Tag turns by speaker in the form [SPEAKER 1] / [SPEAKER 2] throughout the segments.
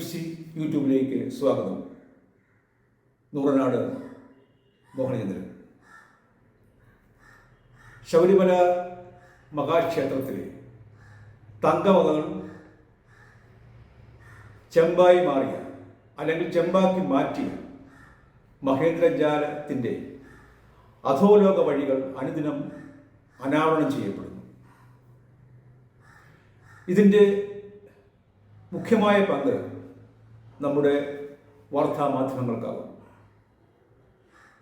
[SPEAKER 1] C യൂട്യൂബിലേക്ക് സ്വാഗതം. നൂറനാട് മോഹനചന്ദ്രൻ. ശബരിമല മഹാക്ഷേത്രത്തിലെ തങ്കമകൾ ചെമ്പായി മാറിയ അല്ലെങ്കിൽ ചെമ്പാക്കി മാറ്റിയ മഹേന്ദ്രജാലത്തിന്റെ അധോലോക വഴികൾ അനുദിനം അനാവരണം ചെയ്യപ്പെടുന്നു. ഇതിന്റെ മുഖ്യമായ പങ്ക് നമ്മുടെ വാർത്താ വാർത്താമാധ്യമങ്ങൾക്കാകും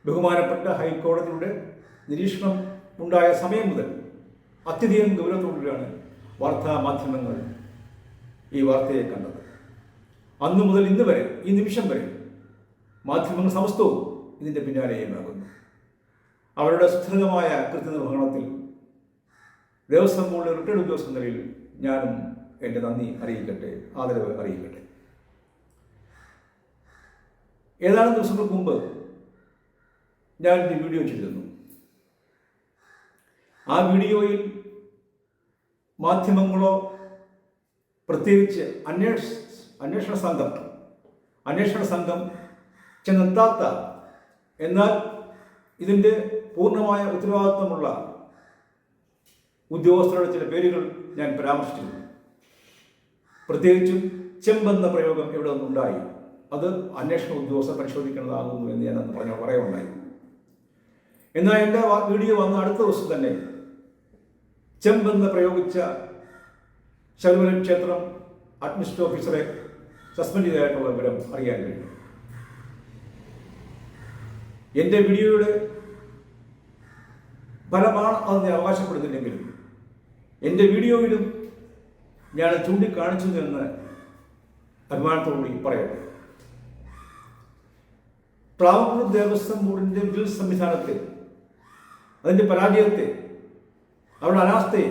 [SPEAKER 1] ബഹുമാനപ്പെട്ട ഹൈക്കോടതിയുടെ നിരീക്ഷണം ഉണ്ടായ സമയം മുതൽ അത്യധികം വാർത്താ മാധ്യമങ്ങൾ ഈ വാർത്തയെ കണ്ടത്. അന്നു മുതൽ ഇന്ന് വരെ ഈ നിമിഷം വരെ മാധ്യമങ്ങൾ സമസ്തവും ഇതിന്റെ പിന്നാലെയുമാകുന്നു. അവരുടെ സുദൃഢമായ കൃത്യനിർവഹണത്തിൽ ദേവസ്വം ബോർഡിലെ റിട്ടയർഡ് ഉദ്യോഗസ്ഥ നിലയിൽ ഞാനും എന്റെ നന്ദി അറിയിക്കട്ടെ ആദരവ് അറിയിക്കട്ടെ. ഏതാനും ദിവസങ്ങൾക്ക് മുമ്പ് ഞാൻ ഒരു വീഡിയോ ചെയ്തിരുന്നു. ആ വീഡിയോയിൽ മാധ്യമങ്ങളോ പ്രത്യേകിച്ച് അന്വേഷ അന്വേഷണ സംഘം അന്വേഷണ സംഘം ചെന്നെത്താത്ത എന്നാൽ ഇതിന്റെ പൂർണമായ ഉത്തരവാദിത്വമുള്ള ഉദ്യോഗസ്ഥരുടെ ചില പേരുകൾ ഞാൻ പരാമർശിച്ചിരുന്നു. പ്രത്യേകിച്ചും ചെമ്പെന്ന പ്രയോഗം ഇവിടെ നിന്നുണ്ടായി അത് അന്വേഷണ ഉദ്യോഗസ്ഥർ പരിശോധിക്കേണ്ടതാകുന്നു എന്ന് ഞാൻ അന്ന് പറഞ്ഞ പറയുണ്ടായി എന്നാൽ എന്റെ വീഡിയോ വന്ന അടുത്ത ദിവസം തന്നെ ചെമ്പെന്ന് പ്രയോഗിച്ച ശബരിമല ക്ഷേത്രം അഡ്മിനിസ്ട്രേറ്റീവ് ഓഫീസറെ സസ്പെൻഡ് ചെയ്തതായിട്ടുള്ള വിവരം അറിയാൻ കഴിഞ്ഞു. എന്റെ വീഡിയോയുടെ ഫലമാണ് അത് ഞാൻ അവകാശപ്പെടുന്നില്ലെങ്കിലും എന്റെ വീഡിയോയിലും ഞാൻ ചൂണ്ടിക്കാണിച്ചു എന്ന് അഭിമാനത്തോടുകൂടി പറയട്ടെ. ട്രാവൻകൂർ ദേവസ്വം ബോർഡിന്റെ ബിൽ സംവിധാനത്തെ അതിന്റെ പരാജയത്തെ അവരുടെ അനാസ്ഥയെ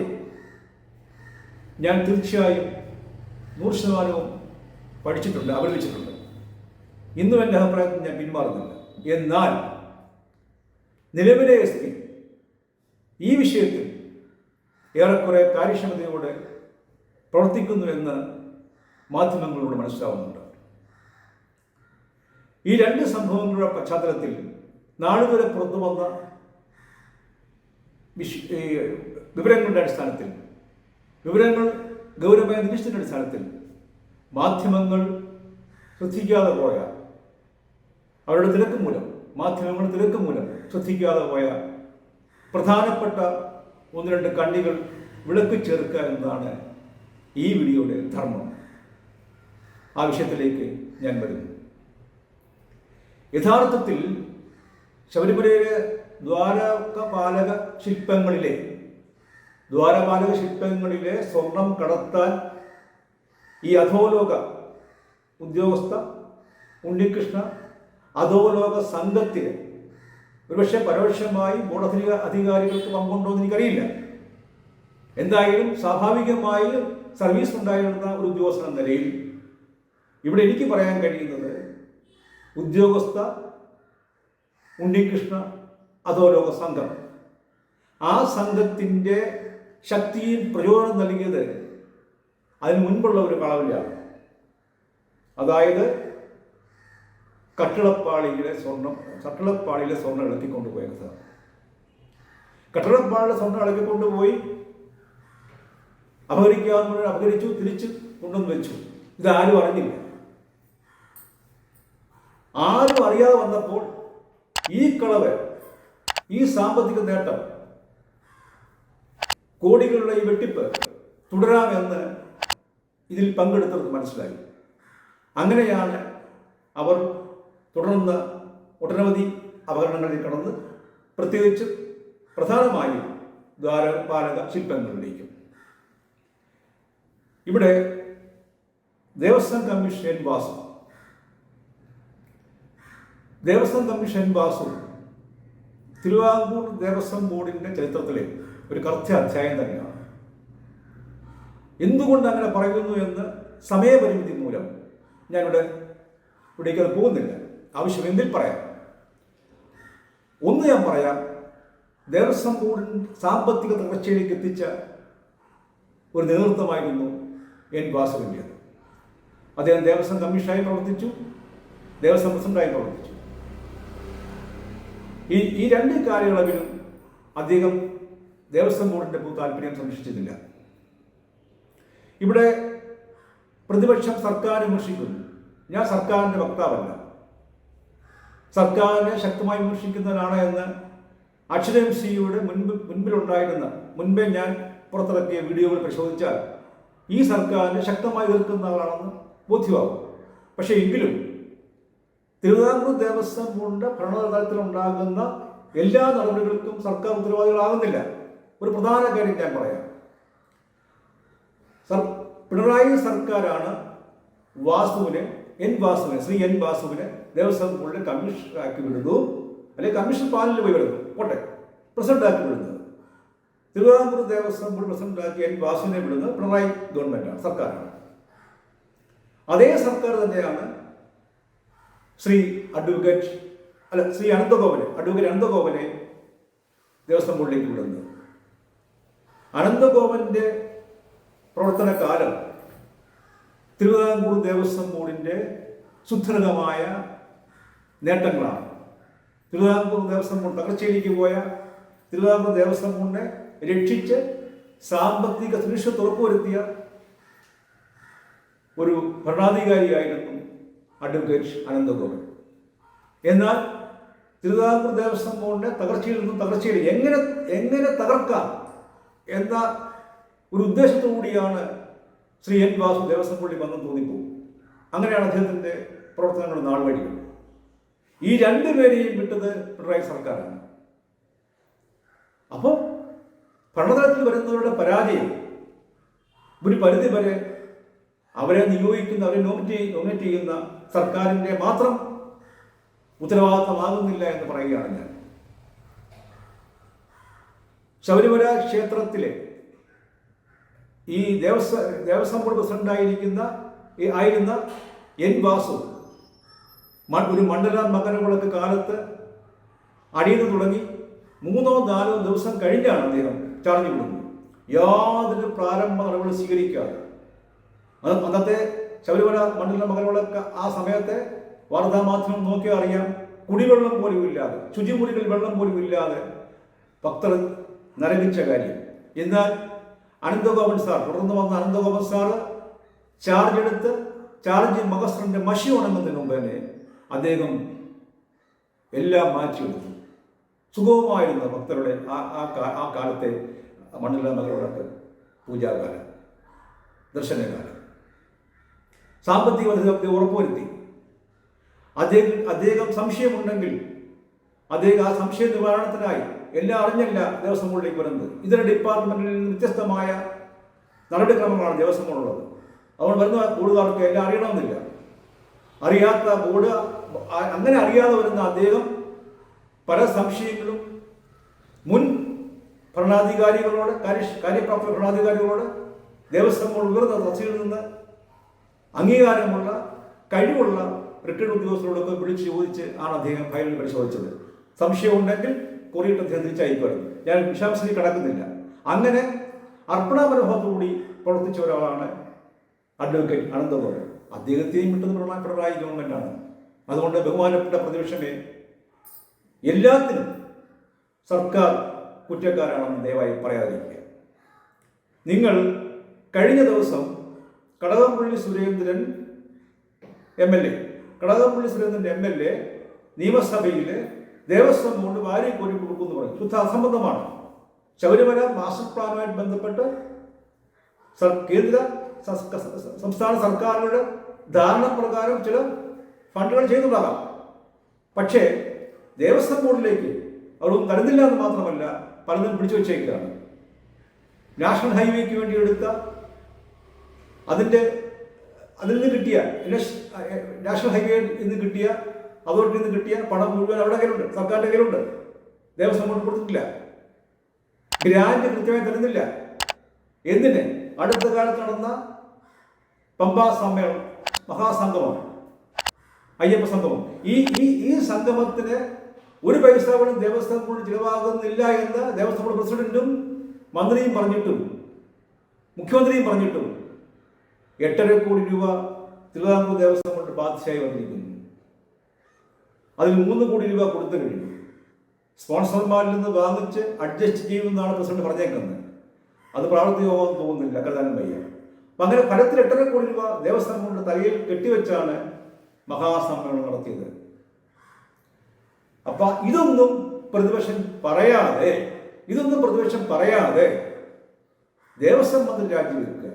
[SPEAKER 1] ഞാൻ തീർച്ചയായും നൂറ് ശതമാനവും പഠിച്ചിട്ടുണ്ട് അവലംബിച്ചിട്ടുണ്ട്. ഇന്നും എന്റെ അഭിപ്രായത്തിൽ ഞാൻ പിന്മാറുന്നില്ല. എന്നാൽ നിലവിലെ എസ് പി ഈ വിഷയത്തിൽ ഏറെക്കുറെ കാര്യക്ഷമതയോടെ പ്രവർത്തിക്കുന്നുവെന്ന് മാധ്യമങ്ങളിലൂടെ മനസ്സിലാവുന്നുണ്ട്. ഈ രണ്ട് സംഭവങ്ങളുടെ പശ്ചാത്തലത്തിൽ നാളുവരെ പുറത്തു വന്ന വിവരങ്ങളുടെ അടിസ്ഥാനത്തിൽ വിവരങ്ങൾ ഗൗരവമായ നിമിഷത്തിന്റെ അടിസ്ഥാനത്തിൽ മാധ്യമങ്ങൾ ശ്രദ്ധിക്കാതെ പോയ അവരുടെ തിരക്ക് മൂലം മാധ്യമങ്ങളുടെ തിരക്ക് മൂലം ശ്രദ്ധിക്കാതെ പോയ പ്രധാനപ്പെട്ട ഒന്ന് രണ്ട് കണ്ണികൾ വിളക്ക് ചേർക്കുക എന്നതാണ് ഈ വീഡിയോയുടെ ധർമ്മം. ആ വിഷയത്തിലേക്ക് ഞാൻ വരുന്നു. യഥാർത്ഥത്തിൽ ശബരിമലയിലെ ദ്വാരപാലക ശില്പങ്ങളിലെ ദ്വാരപാലക ശില്പങ്ങളിലെ സ്വർണം കടത്താൻ ഈ അധോലോക ഉദ്യോഗസ്ഥ ഉണ്ണികൃഷ്ണ അധോലോക സംഘത്തിന് ഒരുപക്ഷെ പരോക്ഷമായി ബോർഡ് അധികാരികൾക്ക് പങ്കുണ്ടോ എന്ന് എനിക്കറിയില്ല. എന്തായാലും സ്വാഭാവികമായി സർവീസ് ഉണ്ടായിരുന്ന ഒരു ഉദ്യോഗസ്ഥൻ നിലയിൽ ഇവിടെ എനിക്ക് പറയാൻ കഴിയുന്നത് ഉദ്യോഗസ്ഥ ഉണ്ണികൃഷ്ണ അധോലോക സംഘം. ആ സംഘത്തിന്റെ ശക്തിയിൽ പ്രചോദനം നൽകിയത് അതിന് മുൻപുള്ള ഒരു കളവിലാണ് അതായത് കട്ടിളപ്പാളിയിലെ സ്വർണം കട്ടിളപ്പാളിയിലെ സ്വർണം ഇളക്കിക്കൊണ്ടുപോയ കഥ കട്ടിളപ്പാളിലെ സ്വർണം ഇളക്കിക്കൊണ്ടുപോയി അപഹരിക്കാവുന്ന അപഹരിച്ചു തിരിച്ച് കൊണ്ടുവന്ന് വെച്ചു. ഇതാരും അറിഞ്ഞില്ല. ആരും അറിയാതെ വന്നപ്പോൾ ഈ കളവ് ഈ സാമ്പത്തിക നേട്ടം കോടികളുടെ ഈ വെട്ടിപ്പ് തുടരാമെന്ന് ഇതിൽ പങ്കെടുത്തവർക്ക് മനസ്സിലായി. അങ്ങനെയാണ് അവർ തുടർന്ന് ഒട്ടനവധി അപകടങ്ങളിൽ കടന്ന് പ്രത്യേകിച്ച് പ്രധാനമായും ദ്വാരപാലക ശില്പങ്ങളിലേക്കും. ഇവിടെ ദേവസ്വം കമ്മീഷൻ വാസു ദേവസ്വം കമ്മീഷൻ ബാസു തിരുവാങ്കൂർ ദേവസ്വം ബോർഡിന്റെ ചരിത്രത്തിലെ ഒരു കർച്ച അധ്യായം തന്നെയാണ്. എന്തുകൊണ്ട് അങ്ങനെ പറയുന്നു എന്ന് സമയപരിമിതി മൂലം ഞാനിവിടെ ഇവിടേക്ക് അത് പോകുന്നില്ല. ആവശ്യം എന്തിൽ പറയാം? ഒന്ന് ഞാൻ പറയാം ദേവസ്വം ബോർഡിൻ സാമ്പത്തിക തകർച്ചയിലേക്ക് എത്തിച്ച ഒരു നേതൃത്വമായിരുന്നു എൻ വാസുവിന്റേത്. അദ്ദേഹം ദേവസ്വം കമ്മീഷനായി പ്രവർത്തിച്ചു ദേവസ്വം പ്രസിഡന്റായി പ്രവർത്തിച്ചു. ഈ ഈ രണ്ട് കാലയളവിലും അദ്ദേഹം ദേവസ്വം ബോർഡിന്റെ പൊതു താല്പര്യം സംരക്ഷിച്ചിട്ടില്ല. ഇവിടെ പ്രതിപക്ഷം സർക്കാർ വിമർശിക്കുന്നു. ഞാൻ സർക്കാരിന്റെ വക്താവല്ല. സർക്കാരിനെ ശക്തമായി വിമർശിക്കുന്നവരാണ് എന്ന് അക്ഷരം സിയുടെ മുൻപ് മുൻപിലുണ്ടായിരുന്ന മുൻപേ ഞാൻ പുറത്തിറക്കിയ വീഡിയോകൾ പരിശോധിച്ചാൽ ഈ സർക്കാരിനെ ശക്തമായി എതിർക്കുന്ന ആളാണെന്ന് ബോധ്യമാകും. പക്ഷേ എങ്കിലും തിരുവിതാംകൂർ ദേവസ്വം ബോർഡിന്റെ ഭരണതലത്തിലുണ്ടാകുന്ന എല്ലാ നടപടികൾക്കും സർക്കാർ ഉത്തരവാദികളാകുന്നില്ല. ഒരു പ്രധാന കാര്യം ഞാൻ പറയാം. സർ പിണറായി സർക്കാരാണ് വാസുവിനെ എൻ വാസുവിനെ ശ്രീ എൻ വാസുവിനെ ദേവസ്വം ബോർഡിൽ കമ്മീഷണറാക്കി വിടുന്നു. അല്ലെങ്കിൽ കമ്മീഷൻ പാനലിൽ പോയി വിടുന്നു. പോട്ടെ പ്രസിഡന്റാക്കി വിടുന്നത് തിരുവിതാംകൂർ ദേവസ്വം ബോർഡ് പ്രസിഡന്റാക്കി എൻ വാസുവിനെ വിടുന്നത് പിണറായി ഗവൺമെന്റാണ് സർക്കാരാണ്. അതേ സർക്കാർ തന്നെയാണ് ശ്രീ അഡ്വക്കേറ്റ് അല്ല ശ്രീ അനന്തഗോപനെ അഡ്വക്കേറ്റ് അനന്തഗോപനെ ദേവസ്വം ബോർഡിലേക്ക് വിടുന്നത് അനന്തഗോപന്റെ പ്രവർത്തന കാലം തിരുവിതാംകൂർ ദേവസ്വം ബോർഡിന്റെ സുദൃഢമായ നേട്ടങ്ങളാണ്. തിരുവിതാംകൂർ ദേവസ്വം ബോർഡ് തകർച്ചയിലേക്ക് പോയ തിരുവിതാംകൂർ ദേവസ്വം ബോർഡിനെ രക്ഷിച്ച് സാമ്പത്തിക സുരക്ഷ ഉറപ്പുവരുത്തിയ ഒരു ഭരണാധികാരിയായിരുന്നു അഡ്വക്കേറ്റ് അനന്തഗോപൻ. എന്നാൽ തിരുവിതാംകൂർ ദേവസ്വം ബോർഡിന്റെ തകർച്ചയിൽ നിന്നും തകർച്ചയിൽ എങ്ങനെ എങ്ങനെ തകർക്കാം എന്ന ഒരു ഉദ്ദേശത്തോടുകൂടിയാണ് ശ്രീ എൻ വാസു ദേവസ്വം പള്ളി വന്നു തോന്നിപ്പോകും. അങ്ങനെയാണ് അദ്ദേഹത്തിന്റെ പ്രവർത്തനങ്ങൾ നാൾ വഴികൾ. ഈ രണ്ടുപേരെയും വിട്ടത് പിണറായി സർക്കാരാണ്. അപ്പോൾ ഭരണതലത്തിൽ വരുന്നവരുടെ പരാജയം ഒരു പരിധി വരെ അവരെ നിയോഗിക്കുന്ന അവരെ നോമിനേറ്റ് ചെയ്യുന്ന സർക്കാരിന്റെ മാത്രം ഉത്തരവാദിത്തമാകുന്നില്ല എന്ന് പറയുകയാണ് ഞാൻ. ശബരിമല ക്ഷേത്രത്തിലെ ഈ ദേവസ്വ ദേവസ്വം ബോർഡ് പ്രസിഡന്റായിരിക്കുന്ന ഈ ആയിരുന്ന എൻ വാസു ഒരു മണ്ഡല മകരവിളക്ക് കാലത്ത് അടിയുന്നു തുടങ്ങി മൂന്നോ നാലോ ദിവസം കഴിഞ്ഞാണ് അദ്ദേഹം ചാർജ് വിടുന്നത് യാതൊരു പ്രാരംഭ നടപടി സ്വീകരിക്കാതെ. അത് അന്നത്തെ ശബരിമല മണ്ഡല മകരവിളക്ക് ആ സമയത്തെ വാർത്താമാധ്യമം നോക്കിയാൽ അറിയാം. കുടിവെള്ളം പോലും ഇല്ലാതെ ശുചിമുറികളിൽ വെള്ളം പോലും ഇല്ലാതെ ഭക്തർ നരകിച്ച കാര്യം. എന്നാൽ അനന്തഗോപൻ സാർ തുടർന്ന് വന്ന അനന്തഗോപൻ സാർ ചാർജ് എടുത്ത് ചാർജ് മകസ്ത്രന്റെ മഷി ഉണങ്ങുന്നതിന് മുമ്പ് തന്നെ അദ്ദേഹം എല്ലാം മാറ്റിയെടുത്തു സുഗമമായിരുന്ന ഭക്തരുടെ ആ ആ കാലത്തെ മണ്ഡല മകളുടെ പൂജാകാലം ദർശനകാലം സാമ്പത്തിക ഭദ്രത ഉറപ്പുവരുത്തി അദ്ദേഹം അദ്ദേഹം സംശയമുണ്ടെങ്കിൽ അദ്ദേഹം ആ സംശയ നിവാരണത്തിനായി എല്ലാം അറിഞ്ഞല്ല ദേവസ്വം ബോർഡിലേക്ക് വരുന്നത് ഇതര ഡിപ്പാർട്ട്മെന്റിൽ നിന്ന് വ്യത്യസ്തമായ നടപടിക്രമങ്ങളാണ് ദേവസ്വം ബോർഡുള്ളത് അതുകൊണ്ട് വരുന്ന ബോർഡുകാർക്ക് എല്ലാം അറിയണമെന്നില്ല. അറിയാത്ത ബോർഡ് അങ്ങനെ അറിയാതെ വരുന്ന അദ്ദേഹം പല സംശയങ്ങളും മുൻ ഭരണാധികാരികളോട് കാര്യ കാര്യപ്രാപ്ത ഭരണാധികാരികളോട് ദേവസ്വം ബോർഡ് ഉയർന്ന തസ്തിയിൽ നിന്ന് അംഗീകാരമുള്ള കഴിവുള്ള റിട്ടേൺ ഉദ്യോഗസ്ഥരോടൊക്കെ വിളിച്ച് ചോദിച്ച് ആണ് അദ്ദേഹം ഫയൽ പരിശോധിച്ചത്. സംശയമുണ്ടെങ്കിൽ കൊറിയിട്ട് അദ്ദേഹം തിരിച്ചയക്കുമായിരുന്നു ഞാൻ വിശാംശത്തിൽ കടക്കുന്നില്ല. അങ്ങനെ അർപ്പണാമനോഭാവത്തോടുകൂടി പ്രവർത്തിച്ച ഒരാളാണ് അഡ്വക്കേറ്റ് അനന്തപുരം അദ്ദേഹത്തെയും വിട്ടത് പിണറായി പിണറായി ഗവൺമെന്റാണ് അതുകൊണ്ട് ബഹുമാനപ്പെട്ട പ്രതിപക്ഷമേ എല്ലാത്തിനും സർക്കാർ കുറ്റക്കാരാണെന്ന് ദയവായി പറയാതിരിക്കുക. നിങ്ങൾ കഴിഞ്ഞ ദിവസം Kadakampally Surendran M L A. Kadakampally Surendran M L A. നിയമസഭയിൽ ദേവസ്വം ബോർഡ് വാരി കോരി കൊടുക്കുമെന്ന് പറയും ശുദ്ധ അസംബന്ധമാണ്. ശബരിമല മാസ്റ്റർ പ്ലാനുമായിട്ട് ബന്ധപ്പെട്ട് കേന്ദ്ര സംസ്ഥാന സർക്കാരുകളുടെ ധാരണ പ്രകാരം ചില ഫണ്ടുകൾ ചെയ്തുണ്ടാകാം പക്ഷേ ദേവസ്വം ബോർഡിലേക്ക് അവരൊന്നും തരുന്നില്ല എന്ന് മാത്രമല്ല പലതും പിടിച്ചു വെച്ചേക്കുകയാണ് നാഷണൽ ഹൈവേക്ക് വേണ്ടി എടുത്ത അതിന്റെ അതിൽ നിന്ന് കിട്ടിയ നാഷണൽ ഹൈവേയിൽ നിന്ന് കിട്ടിയ അതോറിറ്റിയിൽ നിന്ന് കിട്ടിയ പണം മുഴുവൻ അവിടെ കയ്യിലുണ്ട് സർക്കാരിന്റെ കയ്യിലുണ്ട്. ദേവസ്വം ബോർഡ് കൊടുത്തിട്ടില്ല. ഗ്രാൻഡ് കൃത്യമായി തരുന്നില്ല. എന്തിന്? അടുത്ത കാലത്ത് നടന്ന പമ്പാ സമ്മേളനം മഹാസംഗമം അയ്യപ്പ സംഗമം. ഈ ഈ ഈ സംഗമത്തിന് ഒരു പൈസ പോലും ദേവസ്വം ബോർഡ് ചിലവാകുന്നില്ല എന്ന് ദേവസ്വം ബോർഡ് പ്രസിഡന്റും മന്ത്രിയും പറഞ്ഞിട്ടും മുഖ്യമന്ത്രിയും പറഞ്ഞിട്ടും എട്ടര കോടി രൂപ തിരുവിതാംകൂർ ദേവസ്വം കൊണ്ട് ബാധിച്ചായി വന്നിരിക്കുന്നു. അതിൽ മൂന്ന് കോടി രൂപ കൊടുത്തു കഴിഞ്ഞു സ്പോൺസർമാരിൽ നിന്ന് വാങ്ങിച്ച് അഡ്ജസ്റ്റ് ചെയ്യുമെന്നാണ് പ്രസിഡന്റ് പറഞ്ഞേക്കുന്നത്. അത് പ്രാവർത്തികമാകുമെന്ന് തോന്നുന്നില്ല. കരുതാനും വയ്യ. അപ്പം അങ്ങനെ ഫലത്തിൽ എട്ടര കോടി രൂപ ദേവസ്വം കൊണ്ട് തലയിൽ കെട്ടിവെച്ചാണ് മഹാസമ്മേളനം നടത്തിയത്. അപ്പൊ ഇതൊന്നും പ്രതിപക്ഷം പറയാതെ ഇതൊന്നും പ്രതിപക്ഷം പറയാതെ ദേവസ്വം മന്ത്രി രാജിവെക്കുക.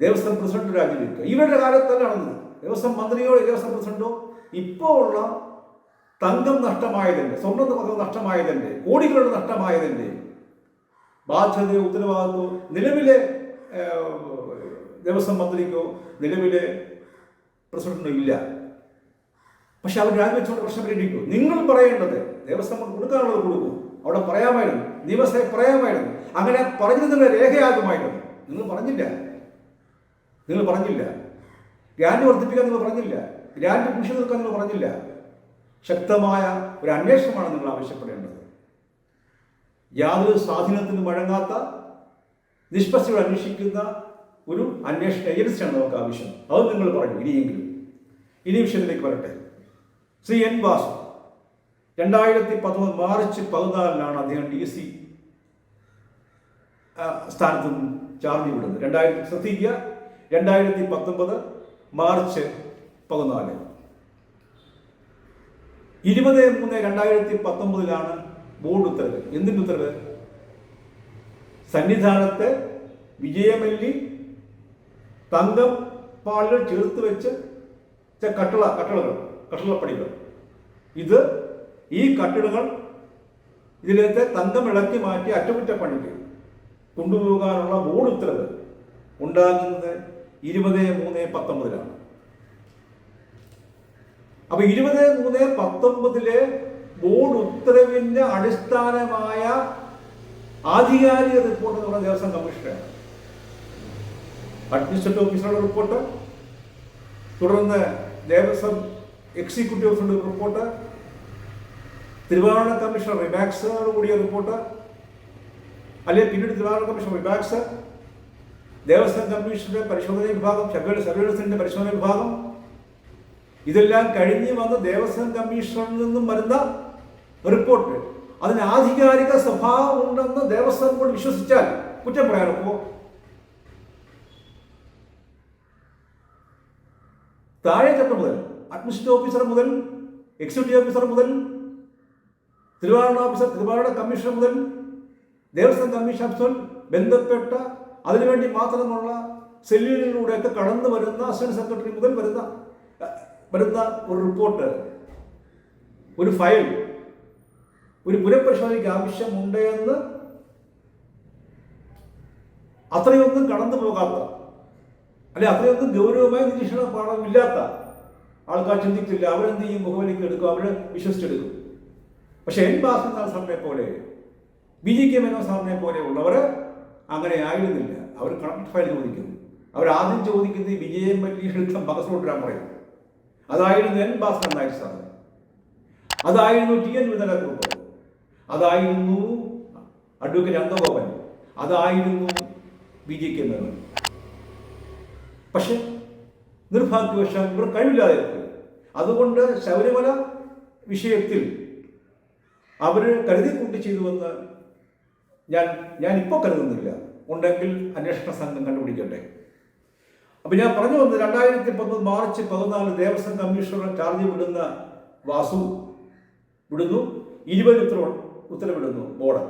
[SPEAKER 1] ദേവസ്വം പ്രസിഡന്റ് രാജിവെക്കുക. ഇവരുടെ കാലത്തല്ല നടന്നത് ദേവസ്വം മന്ത്രിയോ ദേവസ്വം പ്രസിഡന്റോ ഇപ്പോൾ ഉള്ള തങ്കം നഷ്ടമായതിന്റെ സ്വർണ തങ്കം നഷ്ടമായതിന്റെ കോടികളുടെ നഷ്ടമായതിന്റെ ബാധ്യതയോ ഉത്തരവാദിത്വമോ നിലവിലെ ദേവസ്വം മന്ത്രിക്കോ നിലവിലെ പ്രസിഡന്റിനോ ഇല്ല. പക്ഷെ അവർ രാജിവെച്ചുകൊണ്ട് പ്രശ്നം പരിഹരിക്കും. നിങ്ങൾ പറയേണ്ടത് ദേവസ്വം കൊടുക്കാനുള്ളത് കൊടുക്കൂ. അവിടെ പറയാമായിരുന്നു. നിയമസഭയിൽ പറയാമായിരുന്നു. അങ്ങനെ പറഞ്ഞിരുന്ന രേഖയാകുമായിരുന്നു. നിങ്ങൾ പറഞ്ഞില്ല. നിങ്ങൾ പറഞ്ഞില്ല. ഗ്രാൻഡ് വർദ്ധിപ്പിക്കാൻ നിങ്ങൾ പറഞ്ഞില്ല. ഗ്രാൻഡ് പിടിച്ചു നിൽക്കാൻ നിങ്ങൾ പറഞ്ഞില്ല. ശക്തമായ ഒരു അന്വേഷണമാണ് നിങ്ങൾ ആവശ്യപ്പെടേണ്ടത്. യാതൊരു സ്വാധീനത്തിന് വഴങ്ങാത്ത നിഷ്പക്ഷികൾ അന്വേഷിക്കുന്ന ഒരു അന്വേഷണ ഏജൻസിയാണ് നമുക്ക് ആവശ്യം. അത് നിങ്ങൾ പറഞ്ഞു ഇനിയെങ്കിലും. ഇനി വിഷയത്തിലേക്ക് വരട്ടെ. ശ്രീ എൻ വാസു രണ്ടായിരത്തി പത്തൊമ്പത് മാർച്ച് പതിനാലിനാണ് അദ്ദേഹം ഡി സി സ്ഥാനത്ത് ചാർജ് വിടുന്നത് രണ്ടായിരത്തി ശ്രദ്ധിക്കുക. രണ്ടായിരത്തി പത്തൊമ്പത് മാർച്ച് പതിനാല്. ഇരുപത് മൂന്ന് രണ്ടായിരത്തി പത്തൊമ്പതിലാണ് ബോർഡ് ഉത്തരവ്. എന്തിന്റെ ഉത്തരവ്? സന്നിധാനത്ത് വിജയമല്ലി തങ്കം പാളികൾ ചേർത്ത് വെച്ച് കട്ടള കട്ടളകൾ കട്ടളപ്പടികൾ. ഇത് ഈ കട്ടിടങ്ങൾ ഇതിലത്തെ തങ്കം ഇളക്കി മാറ്റി അറ്റകുറ്റപ്പണിക്ക് കൊണ്ടുപോകാനുള്ള ബോർഡ് ഉത്തരവ് ഉണ്ടാകുന്നത് ഇരുപത് മൂന്ന് പത്തൊമ്പതിലാണ്. അപ്പൊ ഇരുപത് മൂന്ന് പത്തൊമ്പതിലെ ബോർഡ് ഉത്തരവിന്റെ അടിസ്ഥാനമായ ആധികാരിക റിപ്പോർട്ട് എന്ന് പറഞ്ഞ ദേവസ്വം കമ്മീഷനാണ്. അഡ്മിനിസ്ട്രേറ്റീവ് ഓഫീസറുടെ റിപ്പോർട്ട് തുടർന്ന് ദേവസ്വം എക്സിക്യൂട്ടീവ് ഓഫീസറുടെ റിപ്പോർട്ട് തിരുവാഭരണ കമ്മീഷണർ റിമാക്സോട് കൂടിയ റിപ്പോർട്ട് അല്ലെങ്കിൽ പിന്നീട് തിരുവാഭരണ കമ്മീഷണർ റിമാക്സ് ദേവസ്വം കമ്മീഷന്റെ പരിശോധന വിഭാഗം ശബരിമല സർവീസിന്റെ പരിശോധന വിഭാഗം. ഇതെല്ലാം കഴിഞ്ഞ് വന്ന് ദേവസ്വം കമ്മീഷണറിൽ നിന്നും വരുന്ന റിപ്പോർട്ട്. അതിന് ആധികാരിക സ്വഭാവം ഉണ്ടെന്ന് ദേവസ്വം ബോർഡ് വിശ്വസിച്ചാൽ കുറ്റം പറയാനൊപ്പോ താഴെ ചട്ടം മുതൽ അഡ്മിനിസ്ട്രേറ്റീവ് ഓഫീസർ മുതൽ എക്സിക്യൂട്ടീവ് ഓഫീസർ മുതൽ തിരുവാഭരണ ഓഫീസർ തിരുവാഭരണ കമ്മീഷണർ മുതൽ ദേവസ്വം കമ്മീഷൻ ബന്ധപ്പെട്ട അതിനുവേണ്ടി മാത്രമുള്ള സെല്ലുകളിലൂടെയൊക്കെ കടന്നു വരുന്ന അസിസ്റ്റന്റ് സെക്രട്ടറി മുതൽ വരുന്ന വരുന്ന ഒരു റിപ്പോർട്ട് ഒരു ഫയൽ ഒരു പുനഃപരിശോധനയ്ക്ക് ആവശ്യമുണ്ട് എന്ന് അത്രയൊന്നും കടന്നു പോകാത്ത അല്ലെ അത്രയൊന്നും ഗൗരവമായി നിരീക്ഷണ പാഠമില്ലാത്ത ആൾക്കാർ ചിന്തിക്കില്ല അവരെന്ത് ചെയ്യും മുഖവിലേക്ക് എടുക്കും അവർ വിശ്വസിച്ചെടുക്കും. പക്ഷെ എൻ ഭാസ്കർ സാറിനെ പോലെ ബി ജി കെ മേനോ സാറിനെ പോലെയുള്ളവർ അങ്ങനെ ആയിരുന്നില്ല. അവർ കണക്ട് ഫയൽ ചോദിക്കുന്നു. അവർ ആദ്യം ചോദിക്കുന്നത് വിജയം പരീക്ഷ മകസോട്ടിരാൻ പറയും. അതായിരുന്നു എൻ ബാസ് നായർ സാർ. അതായിരുന്നു ടി എൻ വിതലക്കുറുപ്പ് അതായിരുന്നു അഡ്വക്കേറ്റ് അന്തഗോപൻ അതായിരുന്നു ബി ജെ കെ മേനോൻ. പക്ഷെ നിർഭാഗ്യവശാൽ ഇവർ കഴിവില്ലാതെ അതുകൊണ്ട് ശബരിമല വിഷയത്തിൽ അവർ കരുതി കൂട്ടി ചെയ്തുവെന്ന് ഞാൻ ഞാൻ ഇപ്പോൾ കരുതുന്നില്ല. ഉണ്ടെങ്കിൽ അന്വേഷണ സംഘം കണ്ടുപിടിക്കട്ടെ. അപ്പം ഞാൻ പറഞ്ഞു വന്നത് രണ്ടായിരത്തി പത്തൊമ്പത് മാർച്ച് പതിനാല് ദേവസ്വം കമ്മീഷണർ ചാർജ് വിടുന്ന വാസു വിടുന്നു. ഇരുപത് ഉത്തരവ് ഉത്തരവിടുന്നു ബോർഡ്.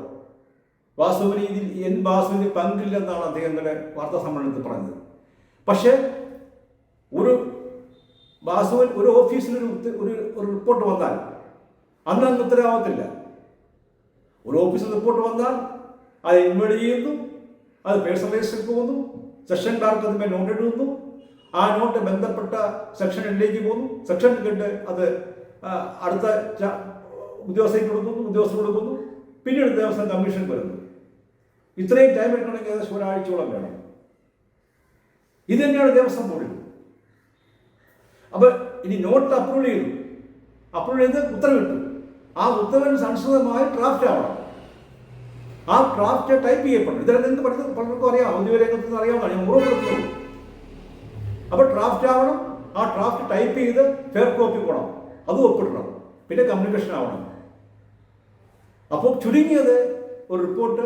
[SPEAKER 1] വാസുവിന് ഇതിൽ എൻ വാസുവിന് പങ്കില്ലെന്നാണ് അദ്ദേഹങ്ങളുടെ വാർത്താ സമ്മേളനത്തിൽ പറഞ്ഞത്. പക്ഷേ ഒരു വാസുവിൻ ഒരു ഓഫീസിൽ ഒരു ഒരു ഒരു റിപ്പോർട്ട് വന്നാൽ അന്ന് അന്ന് ഉത്തരവാകത്തില്ല ഒരു ഓഫീസിൽ റിപ്പോർട്ട് വന്നാൽ അത് ഇൻവേഡ് ചെയ്യുന്നു. അത് പേഴ്സണലൈസിൽ പോകുന്നു. സെക്ഷൻ ഡയറക്ടർ അതിന്മേൽ നോട്ട് ഇടുന്നു. ആ നോട്ട് ബന്ധപ്പെട്ട സെക്ഷനിലേക്ക് പോകുന്നു. സെക്ഷൻ കണ്ട് അത് അടുത്ത ഉദ്യോഗസ്ഥയ്ക്ക് കൊടുക്കുന്നു. ഉദ്യോഗസ്ഥർ കൊടുക്കുന്നു. പിന്നീട് ദേവസ്വം കമ്മീഷൻ വരുന്നു. ഇത്രയും ടൈം എടുക്കണമെങ്കിൽ ഏകദേശം ഒരാഴ്ചയോളം വേണം. ഇത് തന്നെയാണ് ദേവസ്വം ബോർഡിൽ അപ്പോൾ ഇനി നോട്ട് അപ്രൂവ് ചെയ്തു. അപ്രൂവ് ചെയ്ത് ഉത്തരവിട്ടു. ആ ഉത്തരവിന് സംസ്കൃതമായ ഡ്രാഫ്റ്റ് ആവണം. ആ ക്രാഫ്റ്റ് ടൈപ്പ് ചെയ്യപ്പെടും ഇതെല്ലാം നിങ്ങൾക്ക് പഠിത്തം പലർക്കും അറിയാം. ഔദ്യോഗിക രംഗത്ത് അറിയാവുന്നതാണ്. ഞാൻ ഓർമ്മപ്പെടുത്തുന്നു അപ്പോൾ ഡ്രാഫ്റ്റ് ആവണം. ആ ഡ്രാഫ്റ്റ് ടൈപ്പ് ചെയ്ത് ഫെയർ കോപ്പി പോകണം അത് ഒപ്പിടണം പിന്നെ കമ്മ്യൂണിക്കേഷൻ ആവണം. അപ്പോൾ ചുരുങ്ങിയത് ഒരു റിപ്പോർട്ട്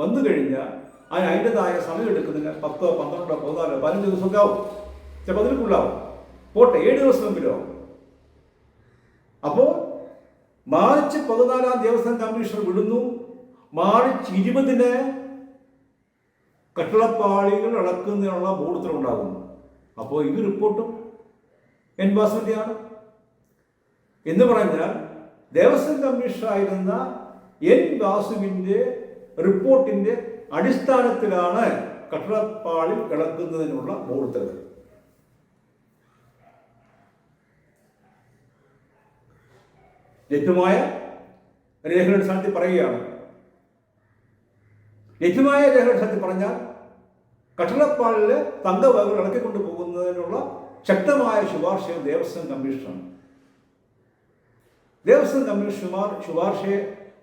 [SPEAKER 1] വന്നു കഴിഞ്ഞാൽ അതിന് അതിന്റെതായ സമയം എടുക്കുന്നതിന് പത്തോ പന്ത്രണ്ടോ പതിനാലോ പതിനഞ്ച് ദിവസമൊക്കെ ആവും. ചിലപ്പോൾ അതിൽ കൂടുതലാവും പോട്ടെ ഏഴ് ദിവസം ആവും അപ്പോൾ മാർച്ച് പതിനാലാം ദിവസം കമ്മീഷണർ വിടുന്നു. മാർച്ച് ഇരുപതിന് കട്ടിളപ്പാളികൾ അളക്കുന്നതിനുള്ള ബോർഡത്തിലുണ്ടാകുന്നു അപ്പോൾ ഈ റിപ്പോർട്ടും എൻബാസിന്റെയാണ് എന്ന് പറഞ്ഞാൽ ദേവസ്വം കമ്മീഷണറായിരുന്ന എൻ വാസുവിന്റെ റിപ്പോർട്ടിന്റെ അടിസ്ഥാനത്തിലാണ് കട്ടിളപ്പാളിൽ കിടക്കുന്നതിനുള്ള ബോർഡുത്തരവ് ലഭ്യമായ രേഖകളുടെ അടിസ്ഥാനത്തിൽ പറയുകയാണ്. ലഭ്യമായ രേഖകളുടെ അടിസ്ഥാനത്തിൽ പറഞ്ഞാൽ കട്ടളപ്പാളിലെ തങ്കവകകൾ ഇളക്കിക്കൊണ്ടു പോകുന്നതിനുള്ള ശക്തമായ ശുപാർശ ദേവസ്വം കമ്മീഷനാണ് ദേവസ്വം കമ്മീഷണർമാർ ശുപാർശയെ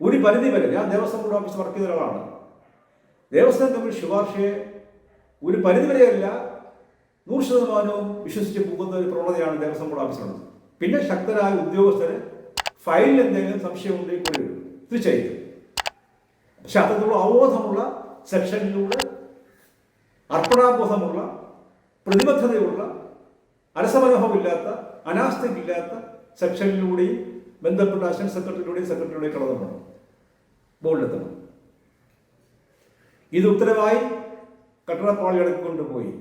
[SPEAKER 1] ഒരു പരിധി വരെ ഞാൻ ദേവസ്വം ബോർഡ് ഓഫീസ് വർക്ക് ചെയ്ത ഒരാളാണ്. ദേവസ്വം കമ്മീഷൻ ശുപാർശയെ ഒരു പരിധി വരെയല്ല നൂറ് ശതമാനവും വിശ്വസിച്ച് പോകുന്ന ഒരു പ്രവണതയാണ് ദേവസ്വം ബോർഡ് ഓഫീസിലുള്ളത്. പിന്നെ ശക്തരായ ഉദ്യോഗസ്ഥരെ ഫയലിൽ എന്തെങ്കിലും സംശയം ഉണ്ടെങ്കിൽ തീർച്ചയായിട്ടും. പക്ഷെ അത്തരത്തിലുള്ള അവബോധമുള്ള സെക്ഷനിലൂടെ അർപ്പണാബോധമുള്ള പ്രതിബദ്ധതയുള്ള അലസമനോഭമില്ലാത്ത അനാസ്ഥയില്ലാത്ത സെക്ഷനിലൂടെയും ബന്ധപ്പെട്ട അസിസ്റ്റന്റ് സെക്രട്ടറിയിലൂടെയും സെക്രട്ടറിയുടെയും കടന്നു പോകണം ബോർഡിലെത്തണം. ഇത് ഉത്തരവായി കട്ടടപ്പാളികളെ കൊണ്ടുപോയി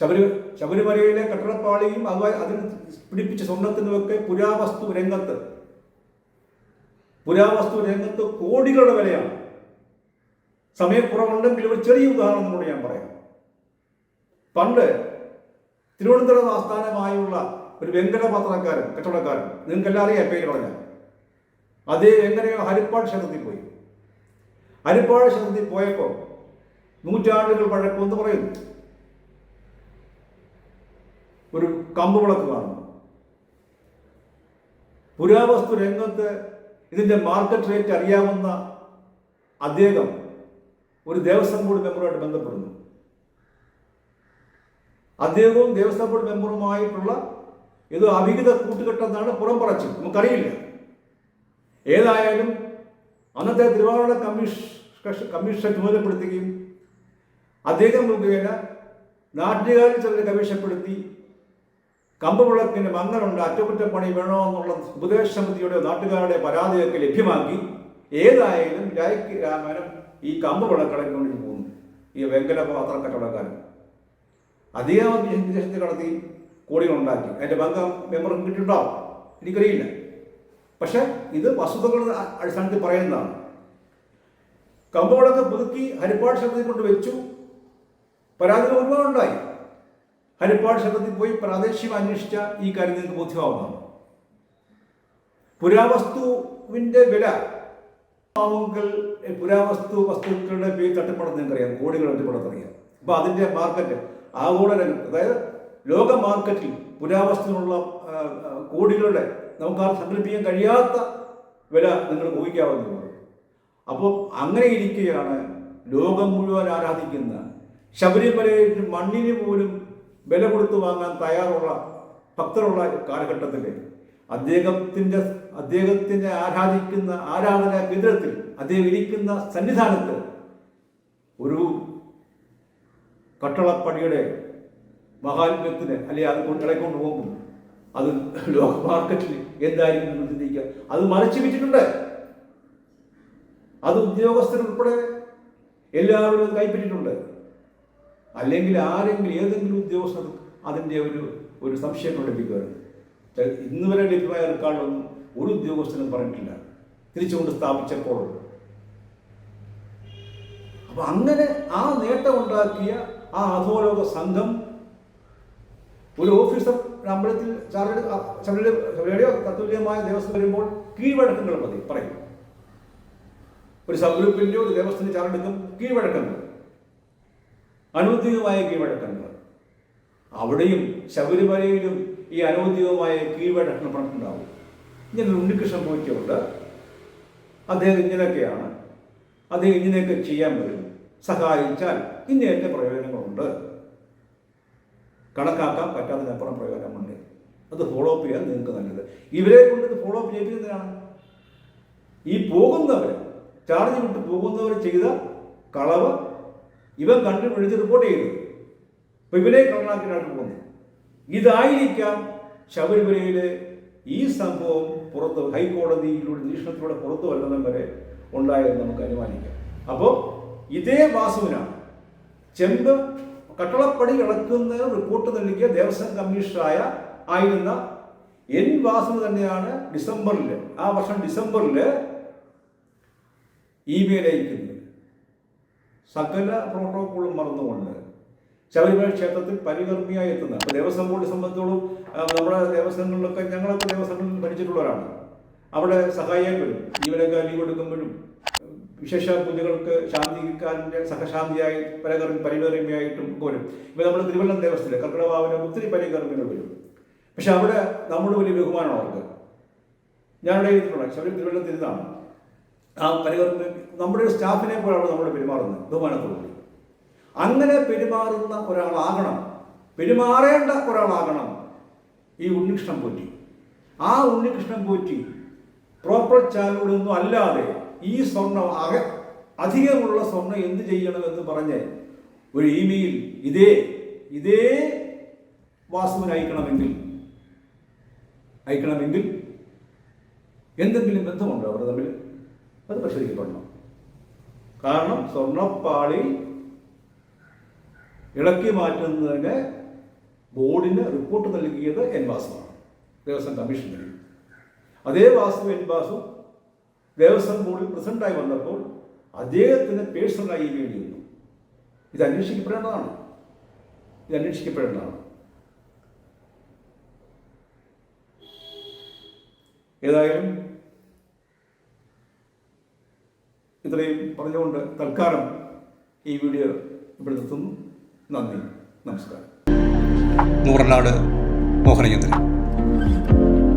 [SPEAKER 1] ശബരി ശബരിമലയിലെ കട്ടടപ്പാളിയും അതുമായി അതിന് പിടിപ്പിച്ച സ്വർണത്തിനുമൊക്കെ പുരാവസ്തു രംഗത്ത് പുരാവസ്തു രംഗത്ത് കോടികളുടെ വിലയാണ്. സമയക്കുറവുണ്ടെങ്കിൽ ഒരു ചെറിയ ഉദാഹരണം കൂടെ ഞാൻ പറയാം. പണ്ട് തിരുവനന്തപുരം ആസ്ഥാനമായുള്ള ഒരു വെങ്കല പത്രക്കാരൻ കച്ചവടക്കാരൻ നിങ്ങൾക്ക് എല്ലാവരെയും പേര് പറഞ്ഞാൽ. അതേ എങ്ങനെയോ ഹരിപ്പാട് ക്ഷേത്രത്തിൽ പോയി. ഹരിപ്പാട് ക്ഷേത്രത്തിൽ പോയപ്പോൾ നൂറ്റാണ്ടുകൾ പഴക്കമെന്ന് പറയുന്നു. ഒരു കമ്പ് വിളക്ക് കാണുന്നു. പുരാവസ്തു രംഗത്ത് ഇതിന്റെ മാർക്കറ്റ് റേറ്റ് അറിയാവുന്ന അദ്ദേഹം ഒരു ദേവസ്വം ബോർഡ് മെമ്പറുമായിട്ട് ബന്ധപ്പെടുന്നു. അദ്ദേഹവും ദേവസ്വം ബോർഡ് മെമ്പറുമായിട്ടുള്ള ഇത് അവിഹിത കൂട്ടുകെട്ടെന്നാണ് പുറം പറച്ചു നമുക്കറിയില്ല. ഏതായാലും അന്നത്തെ തിരുവാറൂർ കമ്മീഷൻ കമ്മീഷൻ ചുമതലപ്പെടുത്തുകയും അദ്ദേഹം മുഖേന നാട്ടുകാരിൽ ചിലരെ കമ്മീഷപ്പെടുത്തി കമ്പുവിളക്കിന് മങ്ങലുണ്ട് അറ്റകുറ്റപ്പണി വേണമെന്നുള്ള ഉപദേശസമിതിയുടെ നാട്ടുകാരുടെ പരാതിയൊക്കെ ലഭ്യമാക്കി ഏതായാലും രായ്ക്ക് രാമനും ഈ കമ്പ് വിളക്കിളക്കൊണ്ട് പോകുന്നു. ഈ വെങ്കല പാത്ര കച്ചവടക്കാരൻ. അധികം വിദേശത്ത് കടത്തി കോടികളുണ്ടാക്കി. അതിന്റെ ബംഗം മെമ്പർക്ക് കിട്ടിയിട്ടുണ്ടാവും എനിക്കറിയില്ല. പക്ഷെ ഇത് വസ്തുതകളുടെ അടിസ്ഥാനത്തിൽ പറയുന്നതാണ്. കമ്പവിളക്ക് പുതുക്കി ഹരിപ്പാട് ശബ്ദത്തിൽ കൊണ്ട് വെച്ചു. പരാതികൾ ഒരുപാടുണ്ടായി. ഹരിപ്പാട് ക്ഷേത്രത്തിൽ പോയി പ്രാദേശികം അന്വേഷിച്ച ഈ കാര്യം നിങ്ങൾക്ക് ബോധ്യമാവുന്നതാണ്. പുരാവസ്തുവിന്റെ വില പുരാവസ്തു വസ്തുക്കളുടെ പേര് തട്ടിപ്പടം നിങ്ങൾക്കറിയാം കോടികൾ തട്ടിപ്പടത്തറിയാം അപ്പൊ അതിന്റെ മാർക്കറ്റ് ആഗോള രംഗത്ത് അതായത് ലോക മാർക്കറ്റിൽ പുരാവസ്തുവിനുള്ള കോടികളുടെ നമുക്ക് ആ സങ്കല്പിക്കാൻ കഴിയാത്ത വില നിങ്ങൾ ഊഹിക്കാവുന്നതാണ്. അപ്പോൾ അങ്ങനെ ഇരിക്കുകയാണ് ലോകം മുഴുവൻ ആരാധിക്കുന്ന ശബരിമലയിൽ മണ്ണിന് പോലും വില കൊടുത്തു വാങ്ങാൻ തയ്യാറുള്ള ഭക്തരുള്ള കാലഘട്ടത്തിൽ അദ്ദേഹത്തിന്റെ അദ്ദേഹത്തിനെ ആരാധിക്കുന്ന ആരാധന കേന്ദ്രത്തിൽ അദ്ദേഹം ഇരിക്കുന്ന സന്നിധാനത്ത് ഒരു കട്ടളപ്പടിയുടെ മഹാത്മ്യത്തിന് അല്ലെങ്കിൽ അത് കൊണ്ട് ഇളക്കൊണ്ട് പോകും അത് ലോക മാർക്കറ്റിൽ എന്തായിരിക്കും എന്ന് ചിന്തിക്കുക. അത് മറച്ചു വെച്ചിട്ടുണ്ട് അത് ഉദ്യോഗസ്ഥരുൾപ്പെടെ എല്ലാവരും അത് കൈപ്പറ്റിയിട്ടുണ്ട്. അല്ലെങ്കിൽ ആരെങ്കിലും ഏതെങ്കിലും ഉദ്യോഗസ്ഥർ അതിന്റെ ഒരു ഒരു സംശയം പ്രകടിപ്പിക്കുമായിരുന്നു ഇന്ന് വരെ ലഭ്യമായ റെക്കോർഡൊന്നും ഒരു ഉദ്യോഗസ്ഥനും പറഞ്ഞിട്ടില്ല. തിരിച്ചുകൊണ്ട് സ്ഥാപിച്ചപ്പോൾ. അപ്പം അങ്ങനെ ആ നേട്ടം ഉണ്ടാക്കിയ ആ അധോലോക സംഘം ഒരു ഓഫീസർ അമ്പലത്തിൽ ചാർജ് തത്തുല്യമായ ദേവസ്വം വരുമ്പോൾ കീഴ്വഴക്കങ്ങൾ മതി പറയും. ഒരു സബ് ഗ്രൂപ്പിന്റെ ഒരു ദേവസ്വത്തിന് ചാർജ് എടുക്കും കീഴ്വഴക്കങ്ങൾ. അനൗദ്യോഗികമായ കീഴ്വഴക്കങ്ങൾ. അവിടെയും ശബരിമലയിലും ഈ അനൗദ്യോഗികമായ കീഴ്വഴക്കം പറഞ്ഞിട്ടുണ്ടാവും ഇങ്ങനെ ഉണ്ണികൃഷ്ണൻ പോയിട്ടുണ്ട്. അദ്ദേഹം ഇങ്ങനെയൊക്കെയാണ്. അദ്ദേഹം ഇങ്ങനെയൊക്കെ ചെയ്യാൻ വരും. സഹായിച്ചാൽ ഇന്നേറ്റ പ്രയോജനങ്ങളുണ്ട്. കണക്കാക്കാൻ പറ്റാത്തതിനപ്പുറം പ്രയോജനമുണ്ട് അത് ഫോളോ അപ്പ് ചെയ്യാൻ നിങ്ങൾക്ക് നല്ലത്. ഇവരെ കൊണ്ട് ഇത് ഫോളോ അപ്പ് ചെയ്യിപ്പിക്കുന്നതിനാണ്. ഈ പോകുന്നവർ ചാർജ് വിട്ട് പോകുന്നവർ ചെയ്ത കളവ് ഇവൻ കണ്ടുപിടിച്ച് റിപ്പോർട്ട് ചെയ്തു അപ്പൊ ഇവരെ കള്ളനാക്കിയിട്ടാണ് പോകുന്നത്. ഇതായിരിക്കാം ശബരിമലയിലെ ഈ സംഭവം പുറത്ത് ഹൈക്കോടതിയിലൂടെ നിരീക്ഷണത്തിലൂടെ പുറത്തു വല്ലതും വരെ ഉണ്ടായെന്ന് നമുക്ക് അനുമാനിക്കാം. അപ്പോൾ ഇതേ വാസുവിനാണ് ചെമ്പ് കട്ടളപ്പടി ഇളക്കുന്ന റിപ്പോർട്ട് നൽകിയ ദേവസ്വം കമ്മീഷണറായ ആയിരുന്ന എൻ വാസു തന്നെയാണ് ഡിസംബറിൽ ആ വർഷം ഡിസംബറിൽ ഇമെയിൽ അയക്കുന്നത്. സകല പ്രോട്ടോക്കോളും മറന്നുകൊണ്ട് ശബരിമല ക്ഷേത്രത്തിൽ പരികർമ്മിയായി എത്തുന്ന ദേവസ്വം ബോർഡ് സംബന്ധിച്ചോളം നമ്മുടെ ദേവസ്വങ്ങളിലൊക്കെ ഞങ്ങളൊക്കെ ദേവസ്വങ്ങളിൽ പഠിച്ചിട്ടുള്ളവരാണ്. അവിടെ സഹായിയായി വരും. ജീവനൊക്കെ ലീവ് എടുക്കുമ്പോഴും വിശേഷ പൂജകൾക്ക് ശാന്തിക്കാരന്റെ സഹശാന്തിയായി പരകർമ്മി പരികർമ്മിയായിട്ടും വരും. ഇപ്പം നമ്മുടെ തിരുവല്ലം ദേവസ്വത്തിലെ കർക്കിടവാവിന് ഒത്തിരി പരികർമ്മികൾ വരും. പക്ഷെ അവിടെ നമ്മുടെ വലിയ ബഹുമാനമാണ് അവർക്ക്. ഞാനിവിടെ ഇരുന്നിട്ടുണ്ട്. ശബരി തിരുവല്ലം തിരുന്നാണ് ആ പരികർമ്മി നമ്മുടെ സ്റ്റാഫിനെ പോലാണ് നമ്മൾ പെരുമാറുന്നത് ബഹുമാനത്തോടുകൂടി. അങ്ങനെ പെരുമാറുന്ന ഒരാളാകണം പെരുമാറേണ്ട ഒരാളാകണം ഈ ഉണ്ണികൃഷ്ണൻ പോറ്റി. ആ ഉണ്ണികൃഷ്ണൻ പോറ്റി പ്രോപ്പർ ചാനലുകളൊന്നും അല്ലാതെ ഈ സ്വർണം അക അധികമുള്ള സ്വർണം എന്ത് ചെയ്യണമെന്ന് പറഞ്ഞ് ഒരു ഇമെയിൽ ഇതേ ഇതേ വാസുവിന് അയക്കണമെങ്കിൽ അയക്കണമെങ്കിൽ എന്തെങ്കിലും ബന്ധമുണ്ടോ അവർ തമ്മിൽ അത് പരിശോധിക്കപ്പെടണം? കാരണം സ്വർണപ്പാളി ഇളക്കി മാറ്റുന്നതിന് ബോർഡിന് റിപ്പോർട്ട് നൽകിയത് എൻ വാസുവാണ് ദേവസ്വം കമ്മീഷൻ നൽകി അതേ വാസു എൻ വാസു ദേവസ്വം ബോർഡിൽ പ്രസിഡന്റായി വന്നപ്പോൾ അദ്ദേഹത്തിന് പേഴ്സണലായി ഇമെയിൽ ചെയ്യുന്നു. ഇത് അന്വേഷിക്കപ്പെടേണ്ടതാണ്. ഇത് അന്വേഷിക്കപ്പെടേണ്ടതാണ്. ഏതായാലും ഇത്രയും പറഞ്ഞുകൊണ്ട് തൽക്കാലം ഈ വീഡിയോ ഇവിടെ നിർത്തുന്നു. നന്ദി. നമസ്കാരം.
[SPEAKER 2] നൂറനാട് മോഹനചന്ദ്രൻ.